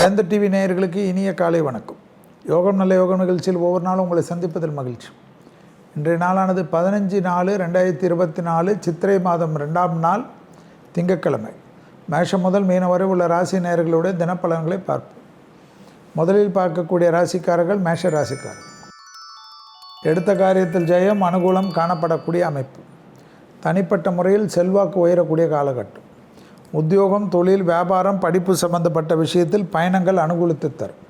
வேந்த TV நேயர்களுக்கு இனிய காலை வணக்கம். யோகம் நல்ல யோகம் நிகழ்ச்சியில் ஒவ்வொரு நாளும் உங்களை சந்திப்பதில் மகிழ்ச்சி. இன்றைய நாளானது பதினஞ்சு நாலு ரெண்டாயிரத்தி இருபத்தி நாலு சித்திரை மாதம் ரெண்டாம் நாள் திங்கட்கிழமை. மேஷம் முதல் மீனம் வரை உள்ள ராசி நேயர்களுடைய தினப்பலன்களை பார்ப்போம். முதலில் பார்க்கக்கூடிய ராசிக்காரர்கள் மேஷ ராசிக்காரர்கள் எடுத்த காரியத்தில் ஜெயம் அனுகூலம் காணப்படக்கூடிய அமைப்பு. தனிப்பட்ட முறையில் செல்வாக்கு உயரக்கூடிய காலகட்டம். உத்தியோகம் தொழில் வியாபாரம் படிப்பு சம்பந்தப்பட்ட விஷயத்தில் பயணங்கள் அனுகூலித்து தரும்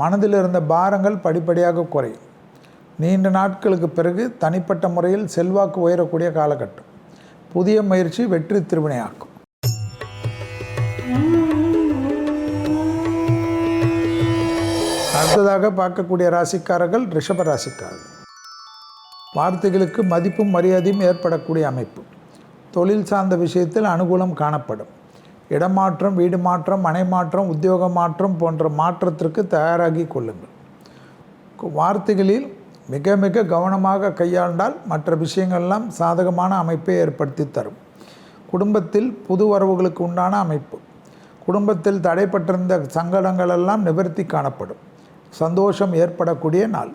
மனதில் இருந்த பாரங்கள் படிப்படியாக குறையும். நீண்ட நாட்களுக்கு பிறகு தனிப்பட்ட முறையில் செல்வாக்கு உயரக்கூடிய காலகட்டம். புதிய முயற்சி வெற்றி திருவினையாக்கும். அடுத்ததாக பார்க்கக்கூடிய ராசிக்காரர்கள் ரிஷப ராசிக்காரர்கள். வார்த்தைகளுக்கு மதிப்பும் மரியாதையும் ஏற்படக்கூடிய அமைப்பு. தொழில் சார்ந்த விஷயத்தில் அனுகூலம் காணப்படும். இடமாற்றம் வீடு மாற்றம் மனை மாற்றம் உத்தியோக மாற்றம் போன்ற மாற்றத்திற்கு தயாராகி கொள்ளுங்கள். வார்த்தைகளில் மிக மிக கவனமாக கையாண்டால் மற்ற விஷயங்கள்லாம் சாதகமான அமைப்பை ஏற்படுத்தி தரும். குடும்பத்தில் புது வரவுகளுக்கு உண்டான அமைப்பு. குடும்பத்தில் தடைப்பட்டிருந்த சங்கடங்களெல்லாம் நிவர்த்தி காணப்படும். சந்தோஷம் ஏற்படக்கூடிய நாள்.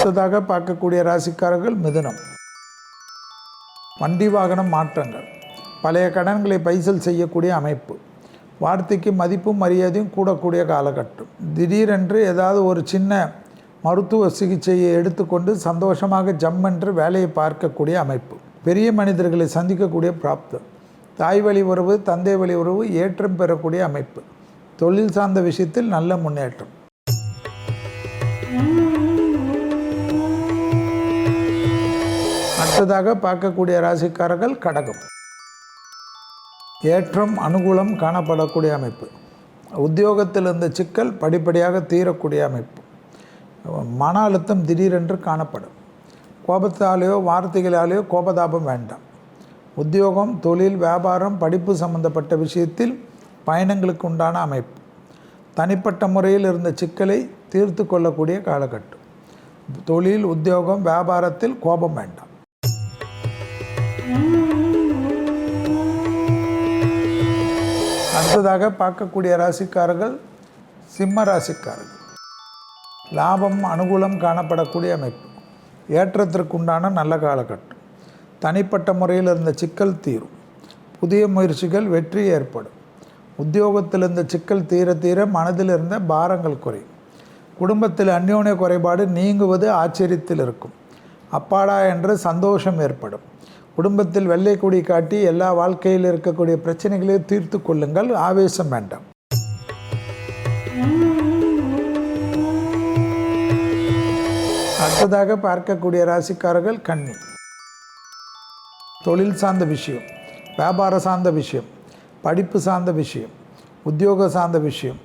அடுத்ததாக பார்க்கக்கூடிய ராசிக்காரர்கள் மிதுனம். வண்டி வாகனம் மாற்றங்கள். பழைய கடன்களை பைசல் செய்யக்கூடிய அமைப்பு. வார்த்தைக்கு மதிப்பும் மரியாதையும் கூடக்கூடிய காலகட்டம். திடீரென்று ஏதாவது ஒரு சின்ன மருத்துவ சிகிச்சையை எடுத்துக்கொண்டு சந்தோஷமாக ஜம் என்று வேலையை பார்க்கக்கூடிய அமைப்பு. பெரிய மனிதர்களை சந்திக்கக்கூடிய பிராப்தம். தாய் வழி உறவு தந்தை வழி உறவு ஏற்றம் பெறக்கூடிய அமைப்பு. தொழில் சார்ந்த விஷயத்தில் நல்ல முன்னேற்றம். அடுத்ததாக பார்க்கக்கூடிய ராசிக்காரர்கள் கடகம். ஏற்றம் அனுகூலம் காணப்படக்கூடிய அமைப்பு. உத்தியோகத்தில் இருந்த சிக்கல் படிப்படியாக தீரக்கூடிய அமைப்பு. மன அழுத்தம் திடீரென்று காணப்படும். கோபத்தாலேயோ வார்த்தைகளாலேயோ கோபதாபம் வேண்டாம். உத்தியோகம் தொழில் வியாபாரம் படிப்பு சம்பந்தப்பட்ட விஷயத்தில் பயணங்களுக்கு உண்டான அமைப்பு. தனிப்பட்ட முறையில் இருந்த சிக்கலை தீர்த்து கொள்ளக்கூடிய காலகட்டம். தொழில் உத்தியோகம் வியாபாரத்தில் கோபம் வேண்டாம். அடுத்ததாக பார்க்கக்கூடிய ராசிக்காரர்கள் சிம்ம ராசிக்காரர்கள். லாபம் அனுகூலம் காணப்படக்கூடிய அமைப்பு. ஏற்றத்திற்குண்டான நல்ல காலகட்டம். தனிப்பட்ட முறையில் இருந்த சிக்கல் தீரும். புதிய முயற்சிகள் வெற்றி ஏற்படும். உத்தியோகத்தில் இருந்த சிக்கல் தீர தீர மனதில் இருந்த பாரங்கள் குறையும். குடும்பத்தில் அந்யோன்ய குறைபாடு நீங்குவது ஆச்சரியத்தில் இருக்கும். அப்பாடா என்று சந்தோஷம் ஏற்படும். குடும்பத்தில் வெள்ளை கொடி காட்டி எல்லா வாழ்க்கையில் இருக்கக்கூடிய பிரச்சனைகளையும் தீர்த்து கொள்ளுங்கள். ஆவேசம் வேண்டாம். அடுத்ததாக பார்க்கக்கூடிய ராசிக்காரர்கள் கண்ணி தொழில் சார்ந்த விஷயம் வியாபார சார்ந்த விஷயம் படிப்பு சார்ந்த விஷயம் உத்தியோக சார்ந்த விஷயம்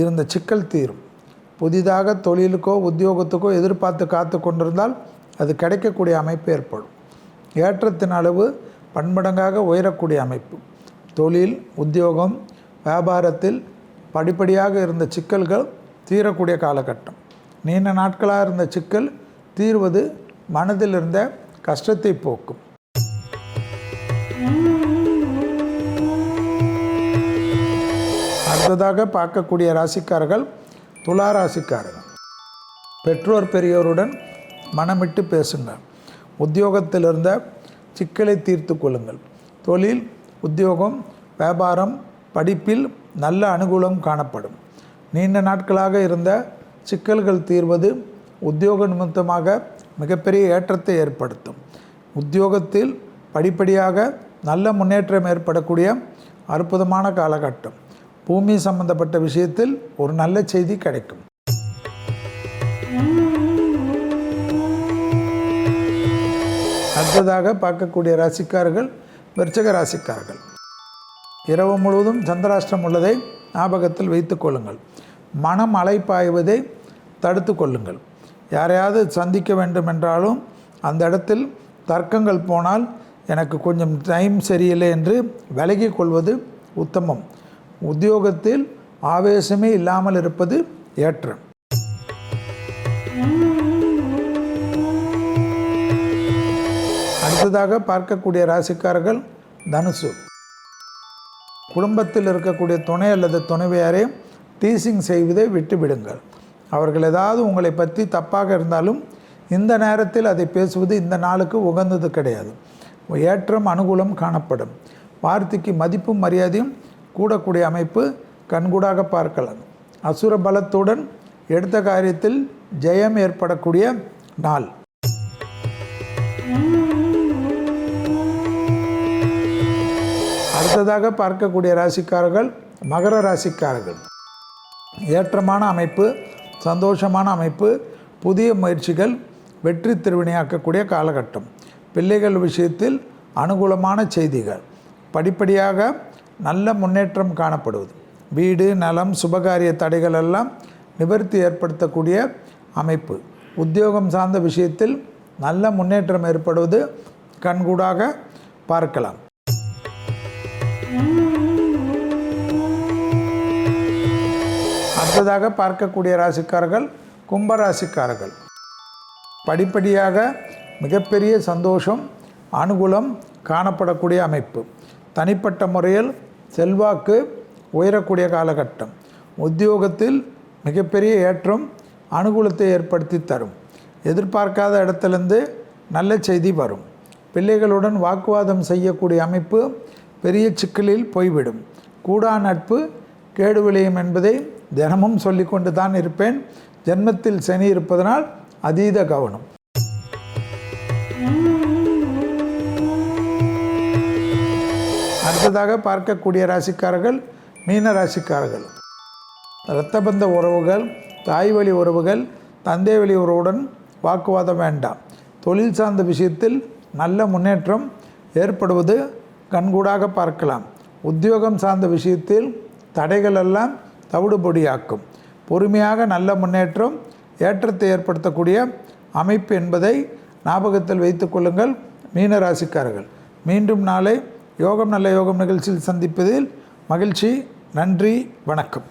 இருந்த சிக்கல் தீரும். புதிதாக தொழிலுக்கோ உத்தியோகத்துக்கோ எதிர்பார்த்து காத்து கொண்டிருந்தால் அது கிடைக்கக்கூடிய அமைப்பு ஏற்படும். ஏற்றத்தின் அளவு பன்மடங்காக உயரக்கூடிய அமைப்பு. தொழில் உத்தியோகம் வியாபாரத்தில் படிப்படியாக இருந்த சிக்கல்கள் தீரக்கூடிய காலகட்டம். நீண்ட நாட்களாக இருந்த சிக்கல் தீர்வது மனதில் இருந்த கஷ்டத்தை போக்கும். அடுத்ததாக பார்க்கக்கூடிய ராசிக்காரர்கள் துலா ராசிக்காரர்கள். பெற்றோர் பெரியோருடன் மனமிட்டு பேசுங்கள் உத்தியோகத்தில் இருந்த சிக்கலை தீர்த்து கொள்ளுங்கள். தொழில் உத்தியோகம் வியாபாரம் படிப்பில் நல்ல அனுகூலம் காணப்படும். நீண்ட நாட்களாக இருந்த சிக்கல்கள் தீர்வது உத்தியோக நிமித்தமாக மிகப்பெரிய ஏற்றத்தை ஏற்படுத்தும். உத்தியோகத்தில் படிப்படியாக நல்ல முன்னேற்றம் ஏற்படக்கூடிய அற்புதமான காலகட்டம். பூமி சம்பந்தப்பட்ட விஷயத்தில் ஒரு நல்ல செய்தி கிடைக்கும். அடுத்ததாக பார்க்கக்கூடிய ராசிக்காரர்கள் விருச்சக ராசிக்காரர்கள். இரவு முழுவதும் சந்திராஷ்டிரம் உள்ளதை ஞாபகத்தில் வைத்து கொள்ளுங்கள். மனம் அலைப்பாய்வதை தடுத்து கொள்ளுங்கள். யாரையாவது சந்திக்க வேண்டும் என்றாலும் அந்த இடத்தில் தர்க்கங்கள் போனால் எனக்கு கொஞ்சம் டைம் சரியில்லை என்று விலகிக் கொள்வது உத்தமம். உத்தியோகத்தில் ஆவேசமே இல்லாமல் இருப்பது ஏற்றம். அடுத்ததாக பார்க்கக்கூடிய ராசிக்காரர்கள் தனுசு. குடும்பத்தில் இருக்கக்கூடிய துணை அல்லது துணைவியாரே டீசிங் செய்வதை விட்டுவிடுங்கள். அவர்கள் ஏதாவது உங்களை பற்றி தப்பாக இருந்தாலும் இந்த நேரத்தில் அதை பேசுவது இந்த நாளுக்கு உகந்தது கிடையாது. ஏற்றம் அனுகூலம் காணப்படும். வார்த்தைக்கு மதிப்பும் மரியாதையும் கூடக்கூடிய அமைப்பு கண்கூடாக பார்க்கலாம். அசுர பலத்துடன் எடுத்த காரியத்தில் ஜெயம் ஏற்படக்கூடிய நாள். அடுத்ததாக பார்க்கக்கூடிய ராசிக்காரர்கள் மகர ராசிக்காரர்கள். ஏற்றமான அமைப்பு சந்தோஷமான அமைப்பு புதிய முயற்சிகள் வெற்றி திருவினையாக்கக்கூடிய காலகட்டம். பிள்ளைகள் விஷயத்தில் அனுகூலமான செய்திகள். படிப்படியாக நல்ல முன்னேற்றம் காணப்படுவது. வீடு நலம் சுபகாரிய தடைகள் எல்லாம் நிவர்த்தி ஏற்படுத்தக்கூடிய அமைப்பு. உத்தியோகம் சார்ந்த விஷயத்தில் நல்ல முன்னேற்றம் ஏற்படுவது கண்கூடாக பார்க்கலாம். அடுத்ததாக பார்க்கக்கூடிய ராசிக்காரர்கள் கும்ப ராசிக்காரர்கள். படிப்படியாக மிகப்பெரிய சந்தோஷம் அனுகூலம் காணப்படக்கூடிய அமைப்பு. தனிப்பட்ட முறையில் செல்வாக்கு உயரக்கூடிய காலகட்டம். உத்தியோகத்தில் மிகப்பெரிய ஏற்றம் அனுகூலத்தை ஏற்படுத்தி தரும். எதிர்பார்க்காத இடத்துலேருந்து நல்ல செய்தி வரும். பிள்ளைகளுடன் வாக்குவாதம் செய்யக்கூடிய அமைப்பு பெரிய சிக்கலில் போய்விடும். கூடா நட்பு கேடு விளையும் என்பதை தினமும் சொல்லிக்கொண்டு தான் இருப்பேன். ஜென்மத்தில் சனி இருப்பதனால் அதீத கவனம். அடுத்ததாக பார்க்கக்கூடிய ராசிக்காரர்கள் மீன ராசிக்காரர்கள். இரத்தபந்த உறவுகள் தாய் வழி உறவுகள் தந்தை வழி உறவுடன் வாக்குவாதம் வேண்டாம். தொழில் சார்ந்த விஷயத்தில் நல்ல முன்னேற்றம் ஏற்படுவது கண்கூடாக பார்க்கலாம். உத்தியோகம் சார்ந்த விஷயத்தில் தடைகள் எல்லாம் தவிடுபொடியாக்கும். பொறுமையாக நல்ல முன்னேற்றம் ஏற்றத்தை ஏற்படுத்தக்கூடிய அமைப்பு என்பதை ஞாபகத்தில் வைத்துக்கொள்ளுங்கள் மீனராசிக்காரர்கள். மீன ராசிக்காரர்கள் மீண்டும் நாளை யோகம் நல்ல யோகம் நிகழ்ச்சியில் சந்திப்பதில் மகிழ்ச்சி நன்றி வணக்கம்.